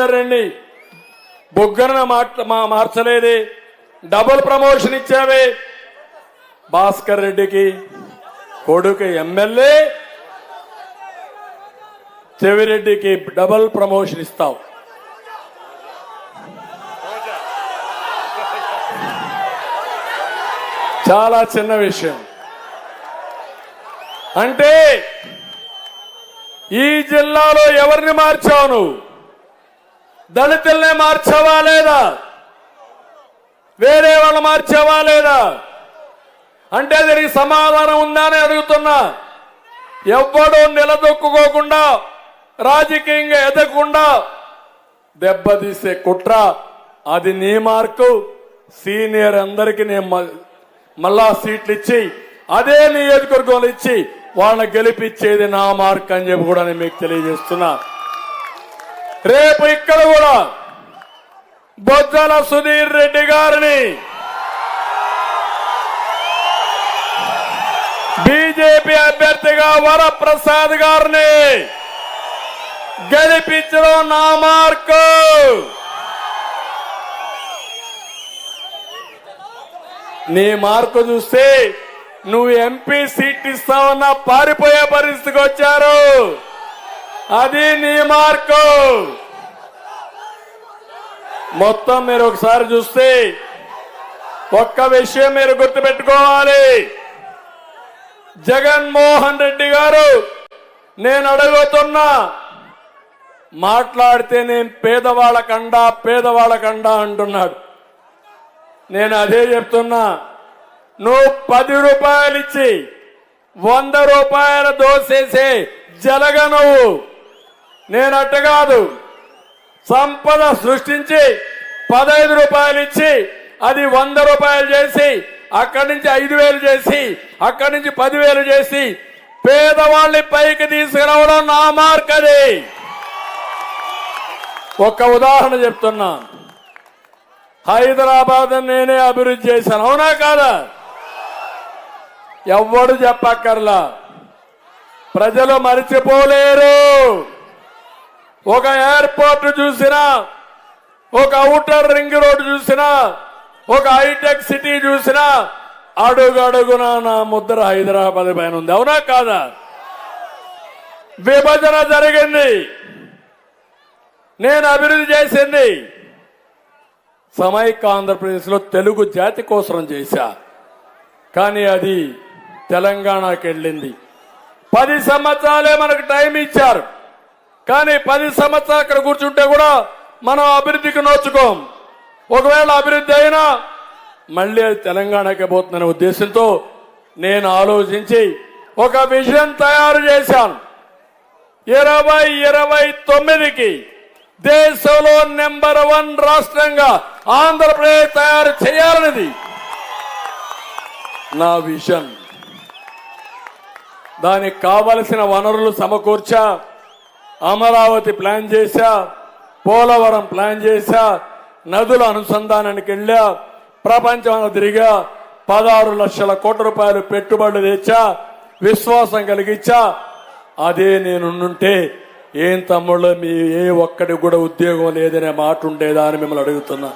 రాజేందర్ రెడ్డి బుగ్గన మా మార్చలేదే. Double promotion ఇచ్చావే. భాస్కర్ రెడ్డికి కొడుకు ఎమ్మెల్యే. చెవిరెడ్డికి డబుల్ ప్రమోషన్ ఇస్తావు. చాలా చిన్న విషయం. అంటే ఈ జిల్లాలో ఎవరిని మార్చావు నువ్వు? దళితుల్నే మార్చావా లేదా? వేరే వాళ్ళు మార్చావా లేదా? అంటే దీనికి సమాధానం ఉందా అని అడుగుతున్నా. ఎవ్వడూ నిలదొక్కుకోకుండా రాజకీయంగా ఎదగకుండా దెబ్బతీసే కుట్ర అది నీ మార్కు. సీనియర్ అందరికీ నేను మ- మళ్ళా సీట్లు ఇచ్చి అదే నియోజకవర్గంలో ఇచ్చి వాళ్ళని గెలిపించేది నా మార్క్ అని చెప్పి కూడా నేను మీకు తెలియజేస్తున్నా. రేపు ఇక్కడ కూడా బొజ్జల సుధీర్ రెడ్డి గారిని బీజేపీ అభ్యర్థిగా వరప్రసాద్ గారిని గెలిపించడం నా మార్కు. నీ మార్కు చూస్తే నువ్వు ఎంపీ సీట్ ఇస్తావన్నా పారిపోయే పరిస్థితికి వచ్చారు. అది నీ మార్కు. మొత్తం మీరు ఒకసారి చూస్తే ఒక్క విషయం మీరు గుర్తుపెట్టుకోవాలి. జగన్మోహన్ రెడ్డి గారు నేను అడుగుతున్నా మాట్లాడితే నేను పేదవాళ్ళకండా పేదవాళ్ళకండా అంటున్నాడు. నేను అదే చెప్తున్నా నువ్వు పది రూపాయలు ఇచ్చి వంద రూపాయల దోసేసే జలగ నువ్వు. నేను అట్ట కాదు. సంపద సృష్టించి పదహైదు రూపాయలు ఇచ్చి అది వంద రూపాయలు చేసి అక్కడి నుంచి ఐదు వేలు చేసి అక్కడి నుంచి పదివేలు చేసి పేదవాళ్ళని పైకి తీసుకురావడం నా మార్కది ఒక ఉదాహరణ చెప్తున్నా. హైదరాబాద్ నేనే అభివృద్ధి చేశాను. అవునా కాదా? ఎవ్వడు చెప్పక్కర్లా. ప్రజలు మరిచిపోలేరు. ఒక ఎయిర్పోర్ట్ చూసినా ఒక అవుటర్ రింగ్ రోడ్ చూసినా ఒక హైటెక్ సిటీ చూసినా అడుగడుగున నా ముద్ర హైదరాబాద్ పైన ఉంది. అవునా కాదా? విభజన జరిగింది. నేను అభివృద్ధి చేసింది. సమైక్య ఆంధ్రప్రదేశ్లో తెలుగు జాతి కోసం చేశా. కానీ అది తెలంగాణకి వెళ్ళింది పది సంవత్సరాలే మనకు టైం ఇచ్చారు. కానీ పది సంవత్సరాలు అక్కడ కూర్చుంటే కూడా మనం అభివృద్ధికి నోచుకోం. ఒకవేళ అభివృద్ధి అయినా మళ్ళీ అది తెలంగాణకే పోతుందనే ఉద్దేశంతో నేను ఆలోచించి ఒక విజన్ తయారు చేశాను. ఇరవై ఇరవై తొమ్మిదికి దేశంలో నెంబర్ వన్ రాష్ట్రంగా ఆంధ్రప్రదేశ్ తయారు చేయాలనేది నా విజన్. దానికి కావలసిన వనరులు సమకూర్చా అమరావతి ప్లాన్ చేశా పోలవరం ప్లాన్ చేశా నదుల అనుసంధానానికి వెళ్ళా ప్రపంచం తిరిగా పదహారు లక్షల కోట్ల రూపాయలు పెట్టుబడులు తెచ్చా విశ్వాసం కలిగించా. అదే నేనుంటే ఏం తమ్ముళ్ళు మీ ఏ ఒక్కడికి కూడా ఉద్యోగం లేదనే మాట ఉండేదా అని మిమ్మల్ని అడుగుతున్నా.